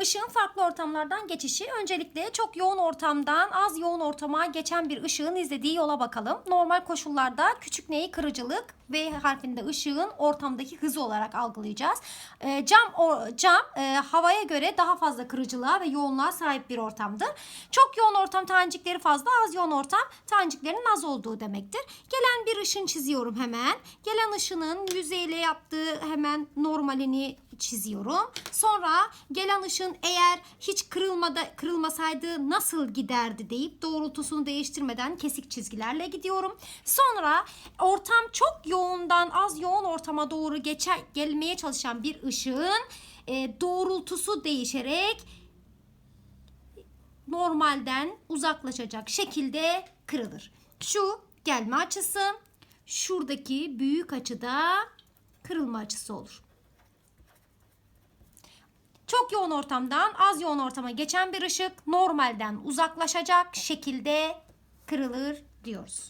Işığın farklı ortamlardan geçişi. Öncelikle çok yoğun ortamdan az yoğun ortama geçen bir ışığın izlediği yola bakalım. Normal koşullarda küçük neyi kırıcılık V harfinde ışığın ortamdaki hızı olarak algılayacağız. Ee, cam o, cam e, havaya göre daha fazla kırıcılığa ve yoğunluğa sahip bir ortamdır. Çok yoğun ortam tanecikleri fazla, az yoğun ortam taneciklerin az olduğu demektir. Gelen bir ışın çiziyorum hemen. Gelen ışının yüzeyle yaptığı hemen normalini çiziyorum. Sonra gelen ışın eğer hiç kırılmada kırılmasaydı nasıl giderdi deyip doğrultusunu değiştirmeden kesik çizgilerle gidiyorum. Sonra ortam çok yoğundan az yoğun ortama doğru geçer gelmeye çalışan bir ışığın e, doğrultusu değişerek normalden uzaklaşacak şekilde kırılır. Şu gelme açısı, şuradaki büyük açıda kırılma açısı olur. Çok yoğun ortamdan az yoğun ortama geçen bir ışık normalden uzaklaşacak şekilde kırılır diyoruz.